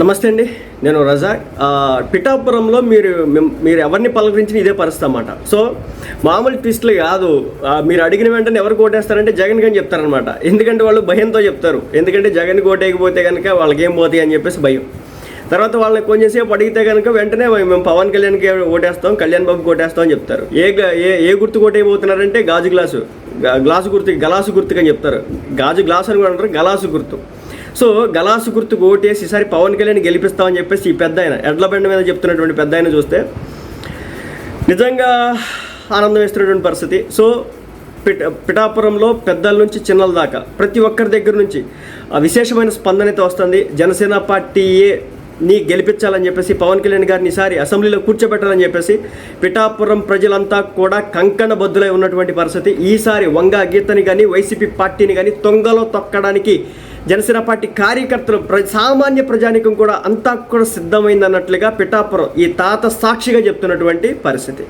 నమస్తే అండి నేను రజా. పిఠాపురంలో మీరు మీరు ఎవరిని పలకరించిన ఇదే పరిస్థితి అన్నమాట. సో మామూలు ట్విస్ట్లు కాదు. మీరు అడిగిన వెంటనే ఎవరు కోటేస్తారంటే జగన్ అని చెప్తారనమాట ఎందుకంటే వాళ్ళు భయంతో చెప్తారు. ఎందుకంటే జగన్ కోటేయకపోతే కనుక వాళ్ళకి ఏం పోతాయి అని చెప్పేసి భయం. తర్వాత వాళ్ళని కొంచెం సేపు అడిగితే కనుక వెంటనే మేము పవన్ కళ్యాణ్కి ఓటేస్తాం కళ్యాణ్ బాబు ఓటేస్తాం అని చెప్తారు. ఏ ఏ ఏ గుర్తు కోటైపోతున్నారంటే గాజు గ్లాసు గ్లాసు గుర్తు గలాసు గుర్తుగా అని చెప్తారు. గాజు గ్లాసు అని కూడా అంటారు గలాసు గుర్తు. సో గలాసు గుర్తుకు ఓటేసి ఈసారి పవన్ కళ్యాణ్ గెలిపిస్తామని చెప్పేసి ఈ పెద్ద ఆయన ఎడ్ల బండి మీద చెప్తున్నటువంటి పెద్ద ఆయన చూస్తే నిజంగా ఆనందం వేస్తున్నటువంటి పరిస్థితి. సో పిట పిఠాపురంలో పెద్దల నుంచి చిన్నల దాకా ప్రతి ఒక్కరి దగ్గర నుంచి విశేషమైన స్పందన అయితే వస్తుంది. జనసేన పార్టీయే నీ గెలిపించాలని చెప్పేసి పవన్ కళ్యాణ్ గారిని ఈసారి అసెంబ్లీలో కూర్చోబెట్టాలని చెప్పేసి పిఠాపురం ప్రజలంతా కూడా కంకణ బద్దులై ఉన్నటువంటి పరిస్థితి. ఈసారి వంగ గీతని కానీ వైసీపీ పార్టీని కానీ తొంగలో తొక్కడానికి జనసేన పార్టీ కార్యకర్తలు ప్ర సామాన్య ప్రజానికం కూడా అంతా కూడా సిద్ధమైందన్నట్లుగా పిఠాపురం ఈ తాత సాక్షిగా చెప్తున్నటువంటి పరిస్థితి.